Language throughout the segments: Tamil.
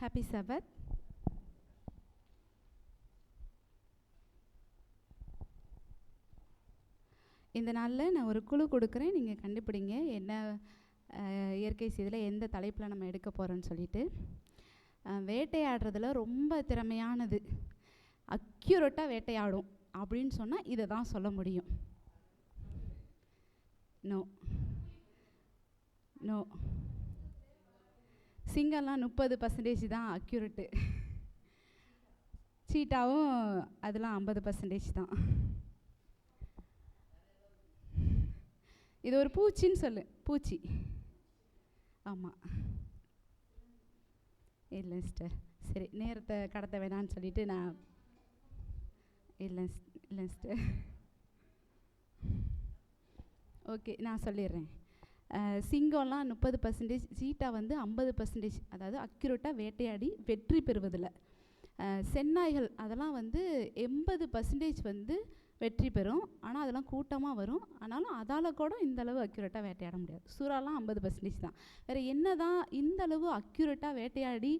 ஹாப்பி சபத் இந்த நாளில் நான் ஒரு குழு கொடுக்குறேன். நீங்கள் கண்டுபிடிங்க. என்ன இயற்கை செய்தியில் எந்த தலைப்பில் நம்ம எடுக்க போகிறோன்னு சொல்லிட்டு. வேட்டையாடுறதுல ரொம்ப திறமையானது. அக்யூரட்டாக வேட்டையாடும் அப்படின்னு சொன்னால் இதை தான் சொல்ல முடியும். நோ. நோ. சிங்கம்லாம் முப்பது பர்சன்டேஜ் தான் அக்யூரேட்டு சீட்டாவும் அதெல்லாம் ஐம்பது பர்சன்டேஜ் தான். இது ஒரு பூச்சின்னு சொல்லு பூச்சி. ஆமாம் இல்லை சிஸ்டர் சரி நேரத்தை கடத்த வேணாம்னு சொல்லிட்டு நான் இல்லை இல்லை சிஸ்டர் ஓகே நான் சொல்லிடுறேன். சிங்கம்லாம் முப்பது பர்சன்டேஜ் சீட்டா வந்து ஐம்பது பர்சன்டேஜ் அதாவது அக்யூரேட்டாக வேட்டையாடி வெற்றி பெறுவதில் செந்நாய்கள் அதெல்லாம் வந்து எண்பது பர்சன்டேஜ் வந்து வெற்றி பெறும். ஆனால் அதெல்லாம் கூட்டமாக வரும். ஆனாலும் அதால் கூட இந்த அளவு அக்யூரேட்டாக வேட்டையாட முடியாது. சுறாலாம் ஐம்பது பர்சன்டேஜ் தான். வேறு என்ன தான் இந்த அளவு அக்யூரேட்டாக வேட்டையாடி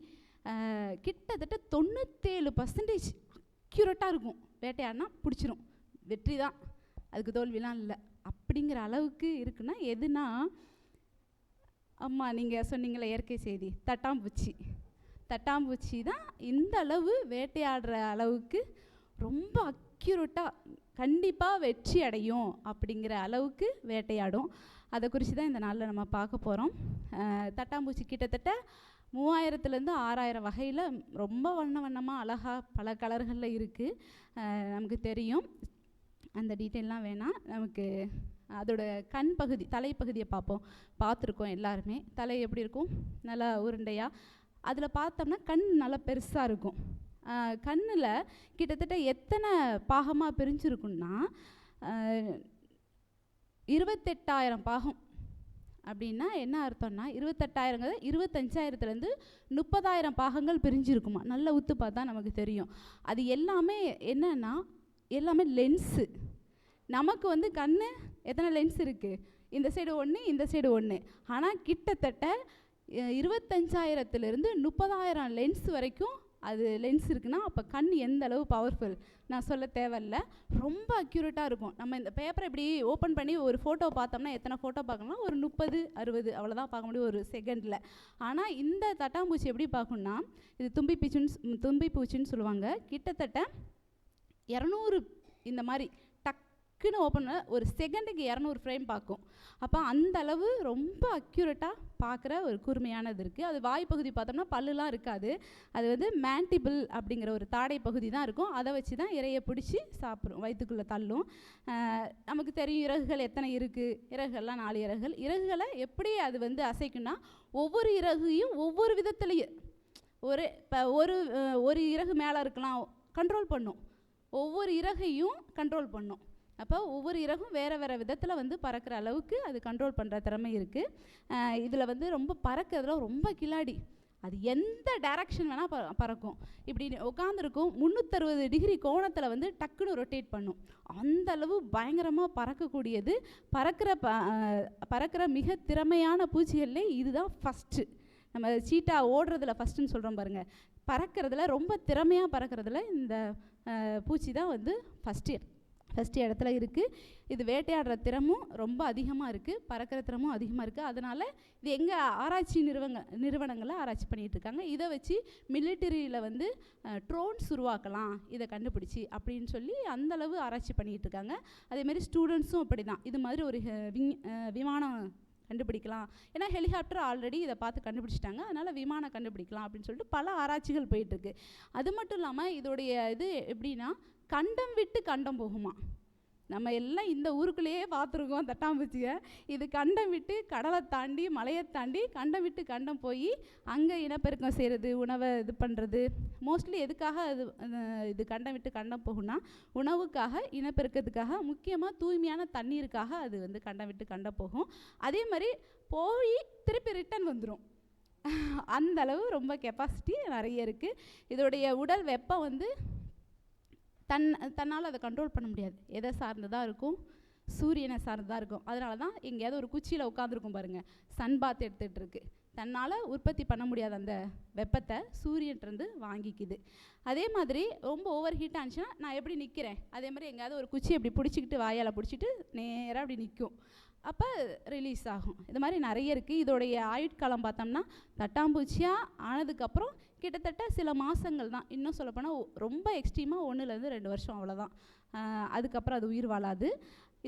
கிட்டத்தட்ட தொண்ணூற்றேழு பர்சன்டேஜ் அக்யூரேட்டாக இருக்கும். வேட்டையாடினா பிடிச்சிரும். வெற்றி தான். அதுக்கு தோல்விலாம் இல்லை. அப்படிங்கிற அளவுக்கு இருக்குன்னா எதுனா அம்மா நீங்கள் சொன்னீங்களே இயற்கை செய்தி தட்டாம்பூச்சி. தட்டாம்பூச்சி தான் இந்த அளவு வேட்டையாடுற அளவுக்கு ரொம்ப அக்யூரேட்டாக கண்டிப்பாக வெற்றி அடையும் அப்படிங்கிற அளவுக்கு வேட்டையாடும். அதை குறித்து தான் இந்த நாளில் நம்ம பார்க்க போகிறோம் தட்டாம்பூச்சி கிட்டத்தட்ட மூவாயிரத்துலேருந்து ஆறாயிரம் வகையில் ரொம்ப வண்ண வண்ணமாக அழகாக பல கலர்களில் இருக்குது நமக்கு தெரியும். அந்த டீட்டெயிலெலாம் வேணாம். நமக்கு அதோட கண் பகுதி தலைப்பகுதியை பார்ப்போம். பார்த்துருக்கோம் எல்லாருமே. தலை எப்படி இருக்கும்? நல்லா உருண்டையாக அதில் பார்த்தோம்னா கண் நல்லா பெருசாக இருக்கும். கண்ணில் கிட்டத்தட்ட எத்தனை பாகமாக பிரிஞ்சிருக்குன்னா இருபத்தெட்டாயிரம் பாகம். அப்படின்னா என்ன அர்த்தம்னா இருபத்தெட்டாயிரங்கிறது இருபத்தஞ்சாயிரத்துலேருந்து முப்பதாயிரம் பாகங்கள் பிரிஞ்சிருக்குமா? நல்லா உத்து பார்த்தா நமக்கு தெரியும். அது எல்லாமே என்னன்னா எல்லாமே லென்ஸு நமக்கு வந்து கண் எத்தனை லென்ஸ் இருக்குது இந்த சைடு ஒன்று இந்த சைடு ஒன்று ஆனால் கிட்டத்தட்ட இருபத்தஞ்சாயிரத்துலேருந்து முப்பதாயிரம் லென்ஸ் வரைக்கும் அது லென்ஸ் இருக்குன்னா அப்போ கண் எந்த அளவு பவர்ஃபுல் நான் சொல்ல தேவையில்ல. ரொம்ப அக்யூரேட்டாக இருக்கும். நம்ம இந்த பேப்பரை இப்படி ஓப்பன் பண்ணி ஒரு ஃபோட்டோ பார்த்தோம்னா எத்தனை ஃபோட்டோ பார்க்கணும்னா ஒரு முப்பது அறுபது அவ்வளோதான் பார்க்க முடியும் ஒரு செகண்டில் ஆனால் இந்த தட்டாம்பூச்சி எப்படி பார்க்கணும்னா இது தும்பி பூச்சின்னு தும்பி பூச்சின்னு சொல்லுவாங்க. கிட்டத்தட்ட இரநூறு இந்த மாதிரி டக்குன்னு ஓப்பன் ஒரு செகண்டுக்கு இரநூறு ஃப்ரேம் பார்க்கும். அப்போ அந்த அளவு ரொம்ப அக்யூரேட்டாக பார்க்குற ஒரு கூர்மையானது இருக்குது அது வாய்ப்பகுதி பார்த்தோம்னா பல்லுலாம் இருக்காது. அது வந்து மேண்டிபிள் அப்படிங்கிற ஒரு தாடை பகுதி தான் இருக்கும். அதை வச்சு தான் இறையை பிடிச்சி சாப்பிடும் வயிற்றுக்குள்ளே தள்ளும். நமக்கு தெரியும் இறகுகள் எத்தனை இருக்குது இறகுகள்லாம் நாலு இறகுகள். இறகுகளை எப்படி அது வந்து அசைக்கும்னா ஒவ்வொரு இறகையும் ஒவ்வொரு விதத்துலேயும் ஒரு இப்போ ஒரு ஒரு இறகு மேலே இருக்கலாம் கண்ட்ரோல் பண்ணும். ஒவ்வொரு இறகையும் கண்ட்ரோல் பண்ணும். அப்போ ஒவ்வொரு இறகும் வேறு வேறு விதத்தில் வந்து பறக்கிற அளவுக்கு அது கண்ட்ரோல் பண்ணுற திறமை இருக்குது இதில் வந்து ரொம்ப பறக்கிறதுல ரொம்ப கில்லாடி. அது எந்த டைரக்ஷன் வேணால் ப பறக்கும். இப்படி உட்காந்துருக்கும் முந்நூற்றறுபது டிகிரி கோணத்தில் வந்து டக்குன்னு ரொட்டேட் பண்ணும். அந்த அளவு பயங்கரமாக பறக்கக்கூடியது. பறக்கிற ப பறக்கிற மிக திறமையான பூச்சிகள்லே இதுதான் ஃபஸ்ட்டு நம்ம சீட்டா ஓடுறதுல ஃபஸ்ட்டுன்னு சொல்கிறோம் பாருங்கள் பறக்கிறதுல ரொம்ப திறமையாக பறக்கிறதுல இந்த பூச்சி தான் வந்து ஃபஸ்ட்டு ஃபஸ்ட்டு இடத்துல இருக்குது இது வேட்டையாடுற திறமும் ரொம்ப அதிகமாக இருக்குது பறக்கிற திறமும் அதிகமாக இருக்குது அதனால் இது எங்கள் ஆராய்ச்சி நிறுவங்க நிறுவனங்களை ஆராய்ச்சி பண்ணிகிட்ருக்காங்க இதை வச்சு மிலிட்டரியில் வந்து ட்ரோன்ஸ் உருவாக்கலாம். இதை கண்டுபிடிச்சி அப்படின்னு சொல்லி அந்த அளவு ஆராய்ச்சி பண்ணிகிட்ருக்காங்க அதேமாரி ஸ்டூடெண்ட்ஸும் அப்படி தான் இது மாதிரி ஒரு விமானம் கண்டுபிடிக்கலாம். ஏன்னா ஹெலிகாப்டர் ஆல்ரெடி இதை பார்த்து கண்டுபிடிச்சிட்டாங்க. அதனால் விமானம் கண்டுபிடிக்கலாம் அப்படின்னு சொல்லிட்டு பல ஆராய்ச்சிகள் போயிட்டுருக்கு அது மட்டும் இல்லாமல் இதோடைய இது எப்படின்னா கண்டம் விட்டு கண்டம் போகுமா? நம்ம எல்லாம் இந்த ஊருக்குள்ளேயே பார்த்துருக்கோம் தட்டாம்பூச்சியை. இது கண்டம் விட்டு கடலை தாண்டி மலையை தாண்டி கண்டம் விட்டு கண்டம் போய் அங்கே இனப்பெருக்கம் செய்கிறது உணவை இது பண்ணுறது மோஸ்ட்லி எதுக்காக அது இது கண்டம் விட்டு கண்டம் போகும்னா உணவுக்காக இனப்பெருக்கத்துக்காக முக்கியமாக தூய்மையான தண்ணீருக்காக அது வந்து கண்டம் விட்டு கண்டம் போகும். அதே மாதிரி போய் திருப்பி ரிட்டன் வந்துடும் அந்த அளவு ரொம்ப கெப்பாசிட்டி நிறைய இருக்குது இதோடைய உடல் வெப்பம் வந்து தன் தன்னால் அதை கண்ட்ரோல் பண்ண முடியாது. எதை சார்ந்ததாக இருக்கும்? சூரியனை சார்ந்ததாக இருக்கும். அதனால தான் எங்கேயாவது ஒரு குச்சியில் உட்காந்துருக்கும் பாருங்கள் சன் பாத் எடுத்துகிட்டு இருக்கு தன்னால் உற்பத்தி பண்ண முடியாத அந்த வெப்பத்தை சூரியன்ட்ருந்து வாங்கிக்குது. அதே மாதிரி ரொம்ப ஓவர் ஹீட் ஆனிச்சுன்னா நான் எப்படி நிற்கிறேன்? அதே மாதிரி எங்கேயாவது ஒரு குச்சி இப்படி பிடிச்சிக்கிட்டு வாயால் பிடிச்சிட்டு நேராக அப்படி நிற்கும். அப்போ ரிலீஸ் ஆகும். இது மாதிரி நிறைய இருக்குது இதோடைய ஆயுட்காலம் பார்த்தோம்னா தட்டாம்பூச்சியாக ஆனதுக்கப்புறம் கிட்டத்தட்ட சில மாதங்கள் தான். இன்னும் சொல்லப்போனால் ரொம்ப எக்ஸ்ட்ரீமாக ஒன்றுலேருந்து ரெண்டு வருஷம் அவ்வளோதான் அதுக்கப்புறம் அது உயிர் வாழாது.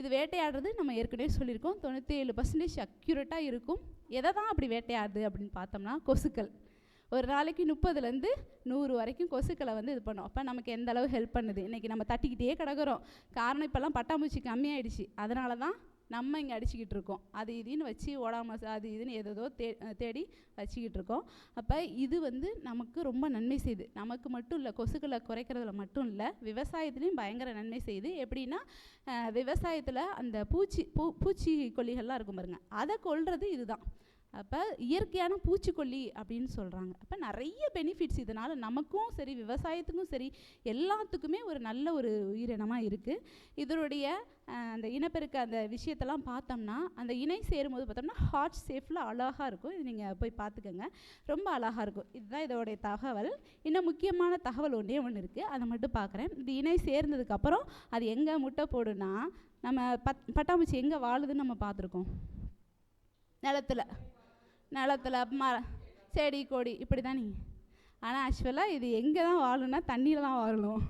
இது வேட்டையாடுறது நம்ம ஏற்கனவே சொல்லியிருக்கோம். தொண்ணூற்றி ஏழு பர்சன்டேஜ் அக்யூரேட்டாக இருக்கும். எதை தான் அப்படி வேட்டையாடுது அப்படின்னு பார்த்தோம்னா கொசுக்கள். ஒரு நாளைக்கு முப்பதுலேருந்து நூறு வரைக்கும் கொசுக்களை வந்து இது பண்ணோம். அப்போ நமக்கு எந்த அளவு ஹெல்ப் பண்ணுது? இன்றைக்கி நம்ம தட்டிக்கிட்டே கிடக்குறோம். காரணம் இப்போல்லாம் பட்டாம்பூச்சி கம்மியாயிடுச்சு. அதனால தான் நம்ம இங்கே அடிச்சுக்கிட்டு இருக்கோம். அது இதுன்னு வச்சு ஓடாம அது இதுன்னு ஏதேதோ தே தேடி வச்சுக்கிட்டு இருக்கோம். அப்போ இது வந்து நமக்கு ரொம்ப நன்மை செய்யுது நமக்கு மட்டும் இல்லை கொசுக்களை குறைக்கிறதுல மட்டும் இல்லை விவசாயத்துலேயும் பயங்கர நன்மை செய்யுது எப்படின்னா விவசாயத்தில் அந்த பூச்சி பூ பூச்சிக்கொல்லிகள்லாம் இருக்கும் பாருங்கள் அதை கொல்றது இதுதான். அப்போ இயற்கையான பூச்சிக்கொல்லி அப்படின்னு சொல்கிறாங்க அப்போ நிறைய பெனிஃபிட்ஸ் இதனால் நமக்கும் சரி விவசாயத்துக்கும் சரி எல்லாத்துக்குமே ஒரு நல்ல ஒரு உயிரினமாக இருக்குது இதனுடைய அந்த இனப்பெருக்க அந்த விஷயத்தெல்லாம் பார்த்தோம்னா அந்த இணை சேரும்போது பார்த்தோம்னா ஹார்ட் சேஃபில் அழகாக இருக்கும். இது நீங்கள் போய் பார்த்துக்கோங்க. ரொம்ப அழகாக இருக்கும். இதுதான் இதோடைய தகவல். இன்னும் முக்கியமான தகவல் ஒன்றே ஒன்று இருக்குது அதை மட்டும் பார்க்குறேன். இது இணை சேர்ந்ததுக்கப்புறம் அது எங்கே முட்டை போடுனா நம்ம பத் பட்டாம்பூச்சி எங்கே வாழுதுன்னு நம்ம பார்த்துருக்கோம். நிலத்துல. நிலத்துல ம செடி கொடி இப்படி தானே ஆனால் ஆக்சுவலாக இது எங்கே தான் வாழும்னா தண்ணியில் தான் வாழும்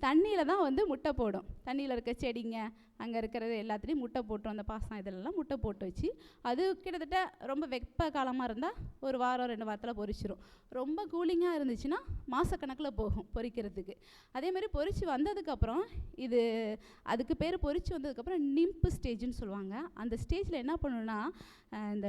தண்ணியில் தான் வந்து முட்டை போடும். தண்ணியில் இருக்க செடிங்க அங்கே இருக்கிறது எல்லாத்துலேயும் முட்டை போட்டுரும் அந்த பாசம் இதெல்லாம் முட்டை போட்டு வச்சு அது கிட்டத்தட்ட ரொம்ப வெப்ப காலமாக இருந்தால் ஒரு வாரம் ரெண்டு வாரத்தில் பொரிச்சிரும். ரொம்ப கூலிங்காக இருந்துச்சுன்னா மாதக்கணக்கில் போகும் பொரிக்கிறதுக்கு. அதே மாதிரி பொரிச்சு வந்ததுக்கப்புறம் இது அதுக்கு பேர் பொரிச்சு வந்ததுக்கப்புறம் நிம்பு ஸ்டேஜ்னு சொல்லுவாங்க. அந்த ஸ்டேஜில் என்ன பண்ணணுன்னா இந்த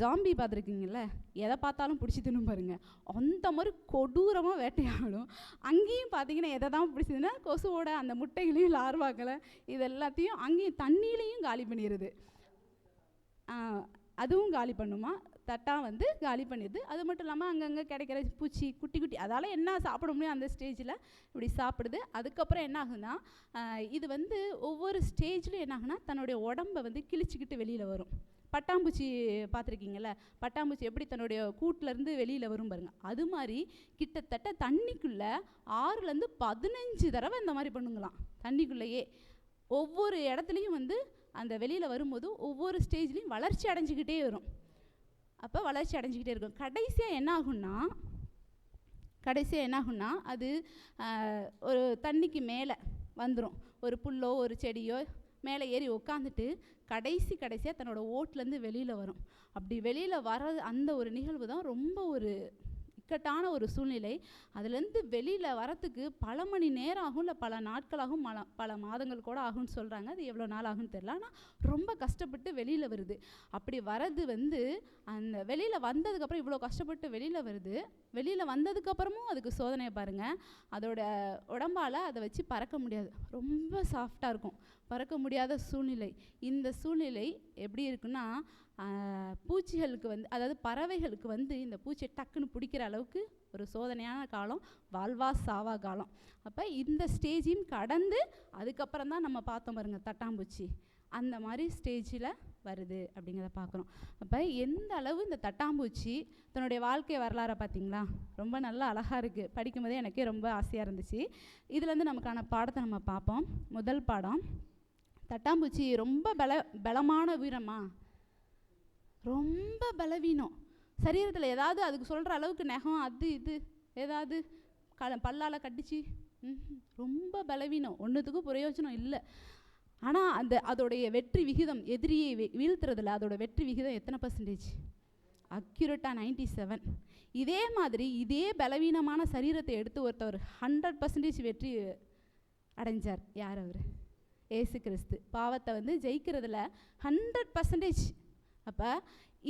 ஜாம்பி பார்த்துருக்கீங்கல்ல எதை பார்த்தாலும் பிடிச்சி தின்னும் பாருங்கள் அந்த மாதிரி கொடூரமாக வேட்டையாடும். அங்கேயும் பார்த்தீங்கன்னா எதை தான் பிடிச்சதுன்னா கொசுவோட அந்த முட்டைகளையும் லார்வாக்களை இதெல்லாம் எல்லாத்தையும் அங்கேயும் தண்ணியிலையும் காலி பண்ணிடுது அதுவும் காலி பண்ணுமா? தட்டா வந்து காலி பண்ணிடுது அது மட்டும் இல்லாமல் அங்கங்கே கிடைக்கிற பூச்சி குட்டி குட்டி அதால் என்ன சாப்பிட முடியும் அந்த ஸ்டேஜில் இப்படி சாப்பிடுது. அதுக்கப்புறம் என்ன ஆகுதுன்னா இது வந்து ஒவ்வொரு ஸ்டேஜ்லையும் என்ன ஆகுனா தன்னுடைய உடம்பை வந்து கிழிச்சிக்கிட்டு வெளியில் வரும். பட்டாம்பூச்சி பார்த்துருக்கீங்கள பட்டாம்பூச்சி எப்படி தன்னுடைய கூட்டிலேருந்து வெளியில் வரும் பாருங்க. அது மாதிரி கிட்டத்தட்ட தண்ணிக்குள்ளே ஆறுலேருந்து பதினஞ்சு தடவை இந்த மாதிரி பண்ணுங்களாம். தண்ணிக்குள்ளேயே. ஒவ்வொரு இடத்துலையும் வந்து அந்த வெளியில் வரும்போது ஒவ்வொரு ஸ்டேஜ்லேயும் வளர்ச்சி அடைஞ்சிக்கிட்டே வரும். அப்போ வளர்ச்சி அடைஞ்சிக்கிட்டே இருக்கும். கடைசியாக என்ன ஆகும்னா கடைசியாக என்ன ஆகும்னா அது ஒரு தண்ணிக்கு மேலே வந்துடும் ஒரு புல்லோ ஒரு செடியோ மேலே ஏறி உக்காந்துட்டு கடைசி கடைசியாக தன்னோட ஓட்லேருந்து வெளியில் வரும். அப்படி வெளியில் வர அந்த ஒரு நிகழ்வு தான் ரொம்ப ஒரு இக்கட்டான ஒரு சூழ்நிலை. அதுலேருந்து வெளியில் வரத்துக்கு பல மணி நேரம் ஆகும் இல்லை பல நாட்களாகும் மல பல மாதங்கள் கூட ஆகும்னு சொல்கிறாங்க அது எவ்வளோ நாள் ஆகும்னு தெரில ஆனால் ரொம்ப கஷ்டப்பட்டு வெளியில் வருது. அப்படி வரது வந்து அந்த வெளியில் வந்ததுக்கப்புறம் இவ்வளோ கஷ்டப்பட்டு வெளியில் வருது. வெளியில் வந்ததுக்கப்புறமும் அதுக்கு சோதனையை பாருங்கள் அதோட உடம்பால் அதை வச்சு பறக்க முடியாது. ரொம்ப சாஃப்டாக இருக்கும். பறக்க முடியாத சூழ்நிலை. இந்த சூழ்நிலை எப்படி இருக்குன்னா பூச்சிகளுக்கு வந்து அதாவது பறவைகளுக்கு வந்து இந்த பூச்சியை டக்குன்னு பிடிக்கிற அளவுக்கு ஒரு சோதனையான காலம் வாழ்வா சாவா காலம். அப்போ இந்த ஸ்டேஜையும் கடந்து அதுக்கப்புறம் தான் நம்ம பார்த்தோம் பாருங்க தட்டாம்பூச்சி. அந்த மாதிரி ஸ்டேஜில் வருது அப்படிங்கிறத பார்க்குறோம். அப்போ எந்த அளவு இந்த தட்டாம்பூச்சி தன்னுடைய வாழ்க்கை வரலாறை பார்த்தீங்களா? ரொம்ப நல்லா அழகாக இருக்குது படிக்கும்போதே எனக்கே ரொம்ப ஆசையாக இருந்துச்சு. இதுலேருந்து நமக்கான பாடத்தை நம்ம பார்ப்போம். முதல் பாடம் தட்டாம்பூச்சி ரொம்ப பல பலமான உயிரமாக ரொம்ப பலவீனம். சரீரத்தில் ஏதாவது அதுக்கு சொல்கிற அளவுக்கு நெகம் அது இது ஏதாவது க பல்லால் கட்டிச்சு. ரொம்ப பலவீனம். ஒன்றுத்துக்கும் பிரயோஜனம் இல்லை. ஆனால் அந்த அதோடைய வெற்றி விகிதம் எதிரியை வீழ்த்துறதுல அதோடய வெற்றி விகிதம் எத்தனை பர்சன்டேஜ் அக்யூரேட்டாக நைன்டி செவன் இதே மாதிரி இதே பலவீனமான சரீரத்தை எடுத்து ஒருத்தவர் ஹண்ட்ரட் பர்சன்டேஜ் வெற்றி அடைஞ்சார். யார் அவர்? ஏசு கிறிஸ்து. பாவத்தை வந்து ஜெயிக்கிறதுல ஹண்ட்ரட் பர்சன்டேஜ் அப்போ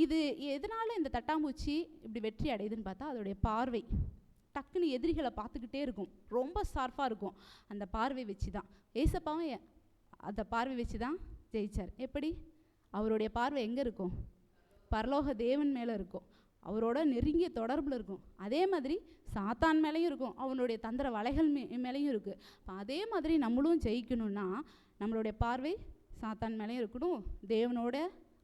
இது எதனால் இந்த தட்டாம்பூச்சி இப்படி வெற்றி அடையுதுன்னு பார்த்தா அதோடைய பார்வை. டக்குன்னு எதிரிகளை பார்த்துக்கிட்டே இருக்கும். ரொம்ப ஷார்ப்பாக இருக்கும். அந்த பார்வை வச்சு தான் ஏசப்பாவும் அந்த பார்வை வச்சு தான் ஜெயிச்சார். எப்படி? அவருடைய பார்வை எங்கே இருக்கும்? பரலோக தேவன் மேலே இருக்கும். அவரோட நெருங்கிய தொடர்பில் இருக்கும். அதே மாதிரி சாத்தான் மேலேயும் இருக்கும். அவனுடைய தந்திர வலைகள் மே மேலேயும் இருக்குது அதே மாதிரி நம்மளும் ஜெயிக்கணும்னா நம்மளுடைய பார்வை சாத்தான் மேலேயும் இருக்கணும். தேவனோட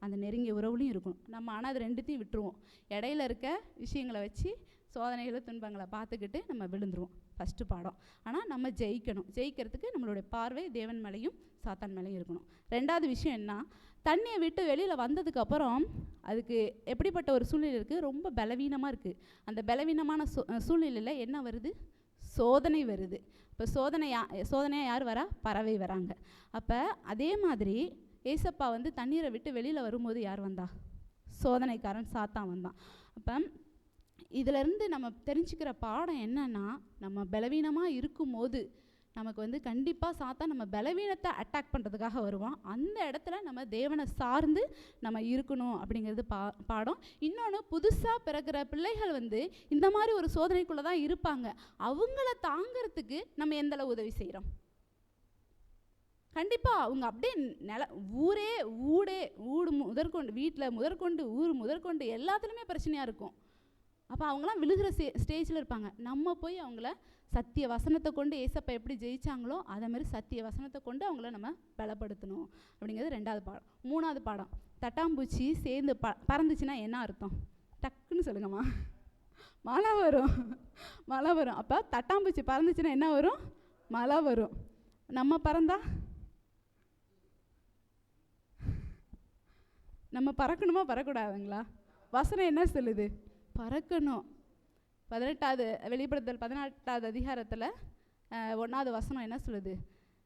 அந்த நெருங்கிய உறவுலையும் இருக்கணும் நம்ம ஆனால் அது ரெண்டுத்தையும் விட்டுருவோம். இடையில இருக்க விஷயங்களை வச்சு சோதனைகளை துன்பங்களை பார்த்துக்கிட்டு நம்ம விழுந்துருவோம். ஃபஸ்ட்டு பாடம். ஆனால் நம்ம ஜெயிக்கணும். ஜெயிக்கிறதுக்கு நம்மளுடைய பார்வை தேவன் மேலேயும் சாத்தான் மேலேயும் இருக்கணும். ரெண்டாவது விஷயம் என்ன? தண்ணியை விட்டு வெளியில் வந்ததுக்கப்புறம் அதுக்கு எப்படிப்பட்ட ஒரு சூழ்நிலை இருக்குது ரொம்ப பலவீனமாக இருக்குது அந்த பலவீனமான சூ சூழ்நிலையில் என்ன வருது? சோதனை வருது. இப்போ சோதனை யா சோதனையாக யார் வரா? பறவை வராங்க. அப்போ அதே மாதிரி ஏசப்பா வந்து தண்ணீரை விட்டு வெளியில் வரும்போது யார் வந்தா? சோதனைக்காரன் சாத்தான் வந்தான். அப்போ இதிலிருந்து நம்ம தெரிஞ்சுக்கிற பாடம் என்னன்னா நம்ம பலவீனமாக இருக்கும்போது நமக்கு வந்து கண்டிப்பாக சாத்தா நம்ம பலவீனத்தை அட்டாக் பண்ணுறதுக்காக வருவான். அந்த இடத்துல நம்ம தேவனை சார்ந்து நம்ம இருக்கணும் அப்படிங்கிறது பா பாடம். இன்னொன்று புதுசாக பிறக்கிற பிள்ளைகள் வந்து இந்த மாதிரி ஒரு சோதனைக்குள்ளே தான் இருப்பாங்க. அவங்கள தாங்கிறதுக்கு நம்ம எந்தளவு உதவி செய்கிறோம் கண்டிப்பாக அவங்க அப்படியே நில ஊரே ஊடே ஊடு முதற்கொண்டு வீட்டில் முதற்கொண்டு ஊர் முதற்கொண்டு எல்லாத்துலேயுமே பிரச்சனையாக இருக்கும். அப்போ அவங்களாம் விழுகிற ஸ்டே ஸ்டேஜில் இருப்பாங்க. நம்ம போய் அவங்கள சத்திய வசனத்தை கொண்டு ஏசப்பா எப்படி ஜெயிச்சாங்களோ அதே மாதிரி சத்திய வசனத்தை கொண்டு அவங்கள நம்ம பலப்படுத்தணும். அப்படிங்கிறது ரெண்டாவது பாடம் மூணாவது பாடம். தட்டாம்பூச்சி சேர்ந்து ப பறந்துச்சுன்னா என்ன அர்த்தம்? டக்குன்னு சொல்லுங்கம்மா. மழை வரும். மழை வரும். அப்போ தட்டாம்பூச்சி பறந்துச்சுன்னா என்ன வரும்? மழை வரும். நம்ம பறந்தா நம்ம பறக்கணுமா? பறக்கூடாதுங்களா வசனம் என்ன சொல்லுது? பறக்கணும். பதினெட்டாவது வெளிப்படுத்தல் பதினெட்டாவது அதிகாரத்தில் ஒன்றாவது வசனம் என்ன சொல்லுது?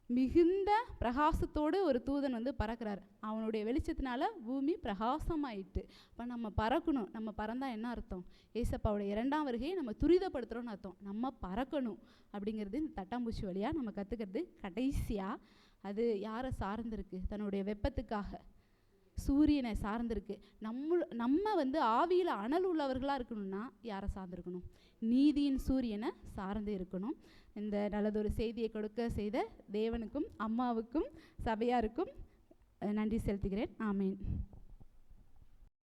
மிகுந்த பிரகாசத்தோடு ஒரு தூதன் வந்து பறக்கிறார். அவனுடைய வெளிச்சத்தினால பூமி பிரகாசமாயிட்டு. இப்போ நம்ம பறக்கணும். நம்ம பறந்தால் என்ன அர்த்தம்? ஏசப்பாவுடைய இரண்டாம் வருகையை நம்ம துரிதப்படுத்துகிறோன்னு அர்த்தம். நம்ம பறக்கணும் அப்படிங்கிறது இந்த தட்டாம்பூச்சி வழியாக நம்ம கற்றுக்கிறது கடைசியாக அது யாரை சார்ந்திருக்கு? தன்னுடைய வெப்பத்துக்காக. சூரியனை சார்ந்திருக்கு. நம்ம நம்ம வந்து ஆவியில் அனல் உள்ளவர்களாக இருக்கணும்னா யாரை சார்ந்திருக்கணும்? நீதியின் சூரியனை சார்ந்து இருக்கணும். இந்த நல்லதொரு செய்தியை கொடுக்க செய்த தேவனுக்கும் அம்மாவுக்கும் சபையாருக்கும் நன்றி செலுத்துகிறேன். ஆமேன்.